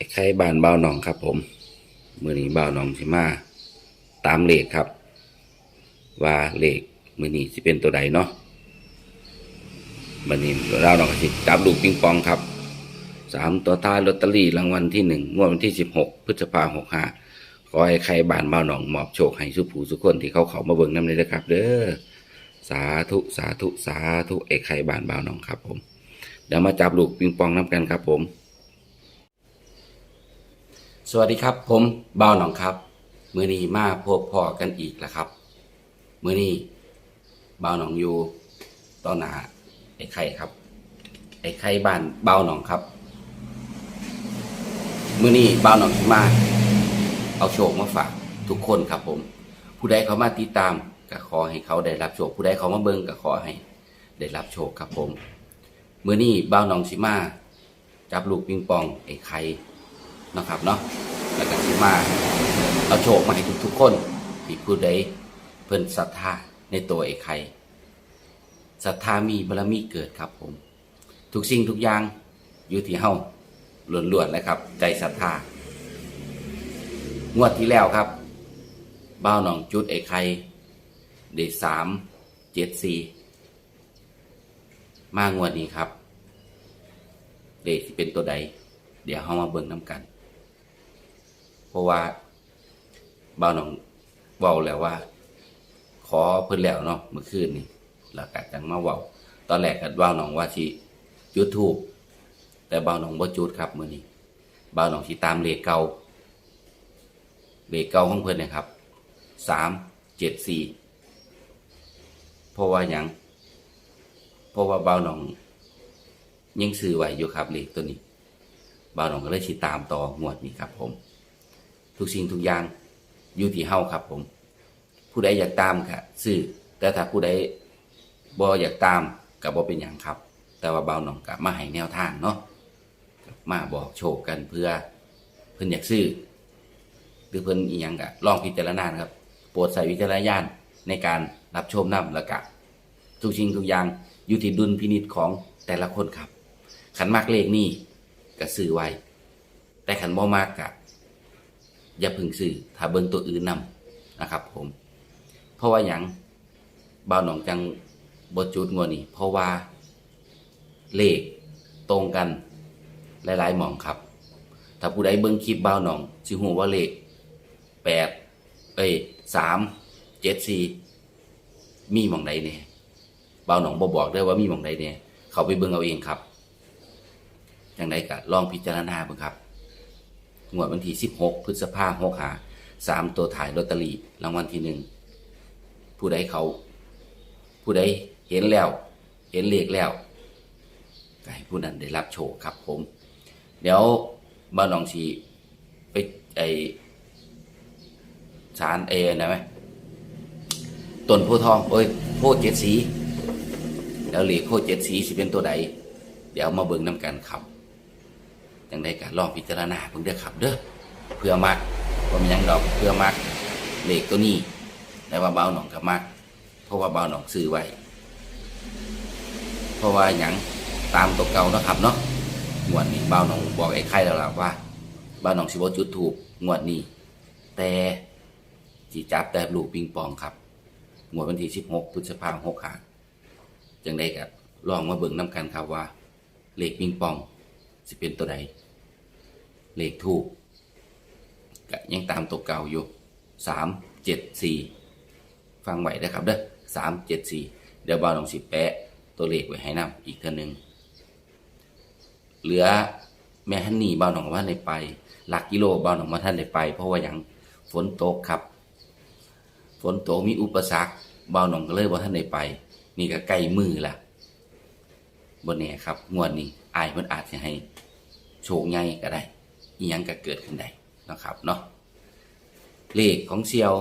อ้ไข่บานเบาหนองครับผมมือนี้เบาหนองสิมาตามเลขครับ ว่าเลขมือนี้สิเป็นตัวใดเนาะมือนี้เราหนองสิจับลูปิงปองครับสามตัวท้ายลอตเตอรี่รางวัลที่หนึ่งงวดวันที่สิบหกพฤษภาหกห้าขอให้ไข่บ้านเบาหนองมอบโชคให้สุผู้สุคนที่เขาเขามาเบิ่งน้ำเลยนะครับ เด้อสาธุสาธุสาธุไอ้ไข่บานเบาหนองครับผมเดี๋ยวมาจับลูกปิงปองน้ำกันครับผม สวัสดีครับ ผมเบาหนองครับ มือนี้มาพบพ่อกันอีกแล้วครับ มือนี้บ่าหนองอยู่ต่อหนาไอ้ไข่ครับ ไอ้ไข่บ้านเบาหนองครับ มือนี้บ่าหนองสิมาเอาโชคมาฝากทุกคนครับผม ผู้ใดเขามาติดตามก็ขอให้เขาได้รับโชค ผู้ใดเขามาเบิ่งก็ขอให้ได้รับโชคครับผมมือนี้บ่าหนองสิมาจับลูกปิงปองไอ้ไข่ นะครับเนาะแล้วก็สิมาเอาโชคมาให้ทุกๆคนที่ผู้ใดเพิ่นศรัทธาในตัวไอ้ไข่ศรัทธามีบารมีเกิดครับผม ทุกสิ่งทุกอย่างอยู่ที่เฮาล้วนๆเลยครับ ใจศรัทธางวดที่แล้วครับบ้าวหนองจุดไอ้ไข่ได้สามเจ็ดสี่มางวดนี้ครับเลขที่เป็นตัวใด เดี๋ยวเขามาเบิ่งน้ำกัน เพราะว่าบ่าวหนองเว้าแล้วว่า ขอเพิ่นแล้วเนาะเมื่อคืนนี่แล้วก็จังมาเว้าตอนแรกก็บ่าวหนองว่าสิจุดทูบแต่บ่าวหนองบ่จุดครับมื้อนี้บ่าวหนองสิตามเลขเก่าเลขเก่าของเพิ่นนะครับสามเจ็ดสี่เพราะว่าหยังเพราะว่าบ่าวหนองยังซื้อไว้อยู่ครับเลขตัวนี้บ่าวหนองก็เลยสิตามต่องวดนี้ครับผม ทุกสิ่งทุกอย่างอยู่ที่เฮาครับ ผม ผู้ใดอยากตามก็ซื้อแต่ถ้าผู้ใดบ่อยากตามก็บ่เป็นหยังครับ แต่ว่าเบาหน่องก็มาให้แนวทางเนาะมาบอกโชคกันเพื่อเพิ่นอยากซื้อหรือเพิ่นอีหยังก็ลองพิจารณานครับ โปรดใส่วิจารณญาณในการรับชมนํแล้วก็ทุกสิ่งทุกอย่างอยู่ที่ดุลพินิจของแต่ละคนครับขันมากเลขนี่ก็ซื้อไว้แต่ขันบ่มากกะ อย่าพึ่งซื้อถ้าเบิ่งตัวอื่นนำนะครับผม เพราะว่าหยังบ่าวหนองจังบ่จุดงวดนี้เพราะว่าเลขตรงกันหลายๆหมองครับ ถ้าผู้ใดเบิ่งคลิปบ่าวหนองสิฮู้ว่าเลขแปดเอ้ยสามเจ็ดสี่มีหม่องใดเนี่ยบ่าวหนองบ่บอกเด้ว่ามีหม่องใดเนี่ยเขาไปเบิ่งเอาเองครับอย่างไรก็ลองพิจารณาบ้างครับ งวดวันที่ 16 พฤษภาคม6หาสามตัวถ่ายลอตเตอรี่รางวัลที่หนึ่งผู้ใดเขา ผู้ใดเห็นแล้ว เห็นเลขแล้วก็ให้ผู้นั้นได้รับโชคครับผม เดี๋ยวบ้านหนองชีไปไอสารเอนะไหมต้นโพธิ์ทองเอ้ยโพธิ์เจ็ดสี แล้วเลขโพธิ์เจ็ดสีสิเป็นตัวใด เดี๋ยวมาเบิ่งน้ำกันครับ จังได้ก็ลองพิจารณาเพิ่งเด้อครับเด้อเพื่อมักว่ามันยังดอกเพื่อมักเลขตัวนี้แต่ว่าเบาหนองกับมักเพราะว่าเบาหนองซื้อไว้เพราะว่าหยังตามตัวเก่าเนาะครับเนาะงวดนี้เบาหนองบอกไอ้ไข่แล้วล่ะว่าเบาหนองสิบจุดถูกงวดนี้ แต่จีจับแต่ลูกปิงปองครับงวดวันที่16พฤษภาคม6หาจังได้ก็ลองมาเบิ่งน้ำกันครับว่าเลขปิงปอง สิเป็นตัวใดเลขถูกก็ยังตามตัวเก่าอยู่สามเจ็ดสี่ฟังไหวนะครับเด้อสามเจ็ดสี่เดี๋ยวบ่าลองสิแปะตัวเลขไว้ให้นำอีกเท่านึง เหลือแม่ฮันนี่บาหนองว่าในไป หลักกิโลบาหนองว่าท่านในไป เพราะว่าอย่างฝนตกครับ ฝนตกมีอุปสรรคบาหนองก็เลยว่าท่านในไป นี่ก็ใกล้มือละบนนี้ครับงวดนี้อายมันอาจจะให้ โชคใหญ่ก็ได้อีหยังก็เกิดขึ้นได้นะครับเนาะเลขของเซียว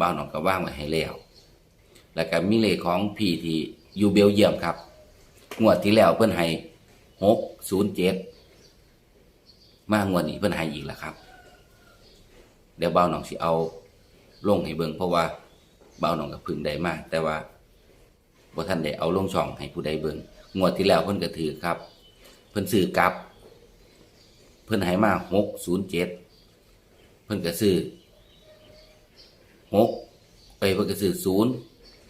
บ่าวหนองก็ว่างไว้ให้แล้วแล้วก็มีเลขของพี่ที่อยู่เบลเยียมครับงวดที่แล้วเพิ่นให้หกศูนย์เจ็ดมางวดนี้เพิ่นให้อีกแล้วครับ เดี๋ยวบ่าหนองสิเอาลงให้เบิ่งเพราะว่าบ่าหนองก็เพึ่งได้มาก แต่ว่าบ่ท่านได้เอาลงช่องให้ผู้ใดเบิ่งงวดที่แล้วเพิ่นก็ถือครับ เพิ่นซื้อกลับ พิ่นให้มาหกศูนย์เจ็ดเพิ่นก็ซื้อหกไปเพิ่นก็ซื้อศูนย์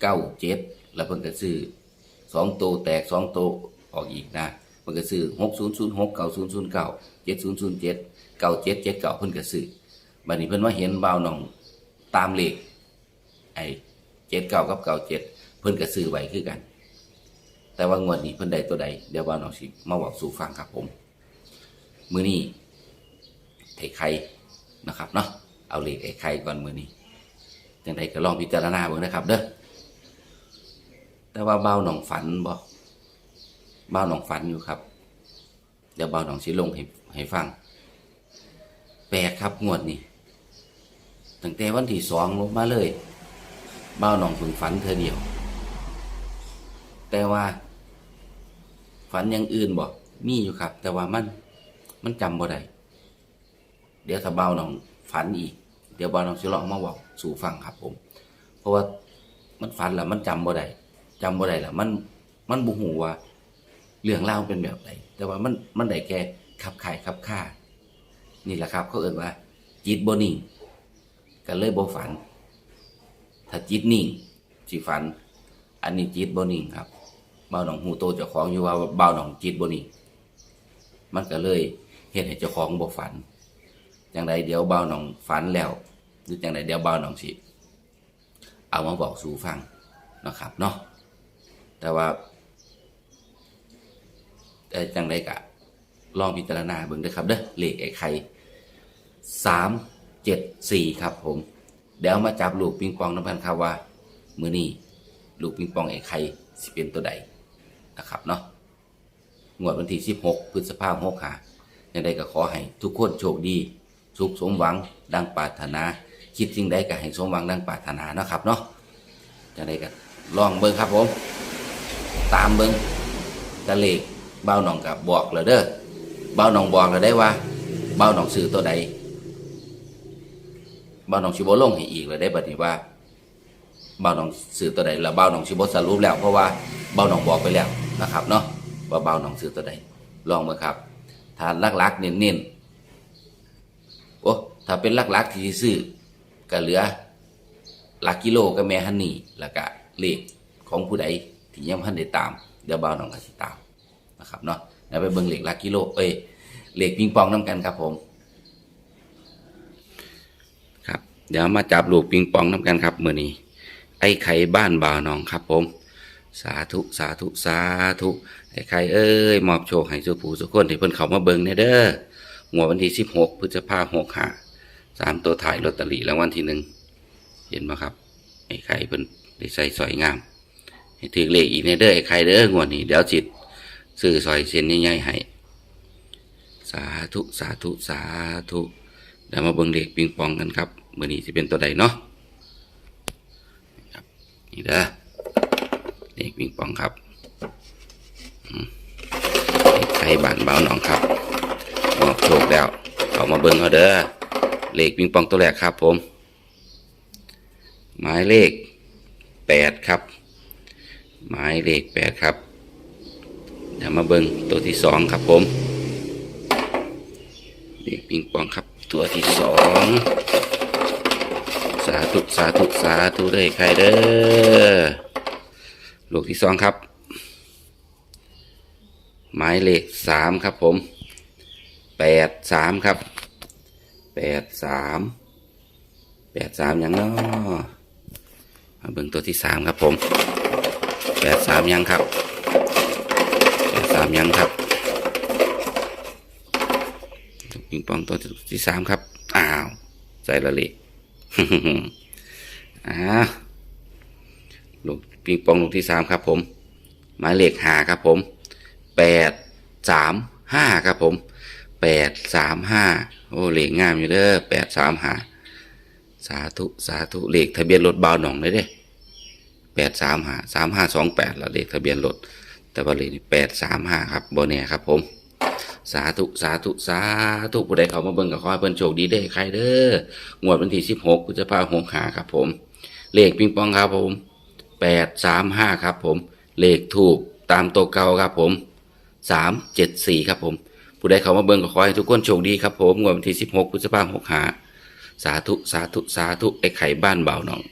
เก้าเจ็ดแล้วเพิ่นก็ซื้อสองโตแตกสองโตออกอีกนะเพิ่นก็ซื้อหกศูนย์ศูนย์หกเก้าศูนย์ศูนย์เก้าเจ็ดศูนย์ศูนย์เจ็ดเก้าเจ็ดเจ็ดเก้าเพิ่นก็ซื้อบัดนี้เพิ่นมาเห็นบ่าวน้องตามเลขไอ้เจ็ดเก้ากับเก้าเจ็ดเพิ่นก็ซื้อไว้คือกัน แต่ว่างวดนี้เพิ่นได้ตัวใดเดี๋ยวบ่าน้องสิมาบอกสู่ฟังครับผม มือนี้ไอ้ไข่นะครับเนาะเอาเลขไอ้ไข่ก่อนมือนี้จังใดก็ลองพิจารณาเบิ่งนะครับ เด้อแต่ว่าเบ้าหนองฝันบ่เบ้าหนองฝันอยู่ครับ เดี๋ยวเบ้าหนองสิลงให้ให้ฟัง แปลกครับงวดนี้ตั้งแต่วันที่สองลงมาเลยเบ้าหนองพึงฝันเธอเดียว แต่ว่า ฝันอย่างอื่นบ่มีอยู่ครับ แต่ว่ามัน มันจำบ่ได้เดี๋ยวถ้าเบาน้องฝันอีก เดี๋ยวเบาน้องสิลองมาบอกสู่ฟังครับผม เพราะว่ามันฝันแล้วมันจำบ่ได้จำบ่ได้แล้วมันมันบ่ฮู้ว่าเรื่องราเป็นแบบไหนแต่ว่ามันมันได้แค่ขับไข่ขับค่านี่แหละครับ เขาเอ่นว่า จิตบ่นิ่งก็เลยบ่ฝัน ถ้าจิตนิ่งสิฝัน อันนี้จิตบ่นิ่งครับเบาหนองหูโตเจ้าของอยู่ว่าเบาหนองจิตบ่นิ่งมันก็เลย เฮ็ดให้เจ้าของบ่ฝันจังใดเดี๋ยวเบาหนองฝันแล้ว หรือจังใดเดี๋ยวเบาหนองสิเอามาบอกสู่ฟังนะครับเนาะแต่ว่าแต่จังใดกะลองพิจารณาเบิ่งด้ครับเด้อเลขไอ้ไข่สามเจ็ดสี่ครับผม เดี๋ยวมาจับลูกปิงปองน้ำพันครับว่า มือนี้ลูกปิงปองไอ้ไข่สิเป็นตัวใดนะครับเนาะงวดวันที่16พฤษภาคม6หา ย่างใดก็ขอให้ทุกคนโชคดี สุขสมหวังดังปรารถนา คิดสิ่งใดก็ให้สมหวังดังปรารถนานะครับเนาะย่างใดก็ลองเบิ่งครับผม ตามเบิ่งตะเลขเบ้าหนองกับบอกแล้วเด้อเบ้าหนองบอกแล้วได้ว่า เบ้าหนองซื้อตัวใดเบ้าหนองชิบลงให้อีกแล้วได้บัดนี้ว่าเบ้าหนองซื้อตัวใดแล้วเบ้าหนองชิบสรุปแล้วเพราะว่าเบ้าหนองบอกไปแล้วนะครับเนาะว่าเบาหนองซื้อตัวใดลองมาครับ ถ้าลักๆเน้นๆโอ้ถ้าเป็นลักๆที่ซื้อก็เหลือหลักกิโลกับแม่ฮันนี่แล้วก็เลขของผู้ใดที่ยังพันได้ตาม เดี๋ยวเบาหนองก็สิตามนะครับเนาะเดี๋ยวไปเบิ่งเลขหลักกิโล เอ้ยเลขปิงปองน้ำกันครับผม ครับ เดี๋ยวมาจับลูกปิงปองน้ำกันครับมื้อนี้ ไอ้ไข่บ้านบ่าวหนองครับผม สาธุสาธุสาธุไอ้ใครเอ้ยมอบโชคให้สุผู้สุคนที่เพิ่นเขามาเบิ่งแน่เด้อหัวดวันที่สิบหกพฤษภาหกห้าสามตัวถ่ายลอตเตอรี่รางวัลที่หนึ่งเห็นไหมครับไอ้ใครเพิ่นได้ใส่สอยงามให้ถือเลขอีกแน่เด้อไอ้ใครเด้องวดนี้เดี๋ยวจิตซื้อสอยเส้นใหญ่ๆให้สาธุสาธุสาธุเดี๋ยวมาเบิ่งเลขปิงปองกันครับเมื้อนี้สิเป็นตัวใดเนาะครับนี่เด้อ เลขปิงปองครับอืมเลขไทยบ้านเบาหนองครับมอบโชคแล้วเอามาเบิ่งเอาเด้อเลขปิงปองตัวแรกครับ ผม หมายเลขแปดครับ หมายเลขแปดครับเดี๋ยวมาเบิ่งตัวที่สองครับผมเลขปิงปองครับ ตัวที่สองสาธุสาธุสาธุเลยใครเด้อ ลูกที่สองครับ หมายเลขสามครับผมแปดสามครับแปดสามแปดสามยังเนาะมาเบิ่งตัวที่สามครับผมแปดสามยังครับแปดสามยังครับปิงปองตัวที่สามครับ อ้าว ใส่ละเลขอ้าวลูก ปิงปองลูกที่สามครับผม หมายเลขหาครับผมแปดสามห้าครับผมแปดสามห้าโอ้เลขงามอยู่เด้อแปดสามห้าสาธุสาธุเลขทะเบียนรถเบาหนองเลยเด้แปดสามห้าสามห้าสองแปดละเลขทะเบียนรถแต่ว่าเลขแปดสามห้าครับโบเน่ครับผม สาธุสาธุสาธุผู้ใดเขามาเบิ่งกับขอให้เพิ่นโชคดีได้ใครเด้องวดวันที่สิบหกพฤษภาหกหาครับผมเลขปิงปองครับผม แปดสามห้าครับผม เลขถูกตามตัวเก่าครับผมสามเจ็ดสี่ครับผม ผู้ใดเข้ามาเบิ่งก็ขอให้ทุกคนโชคดีครับผมงวดวันที่ 16พฤษภาคม65สาธุ สาธุ สาธุ ไอ้ไข่บ้านเบาหนอง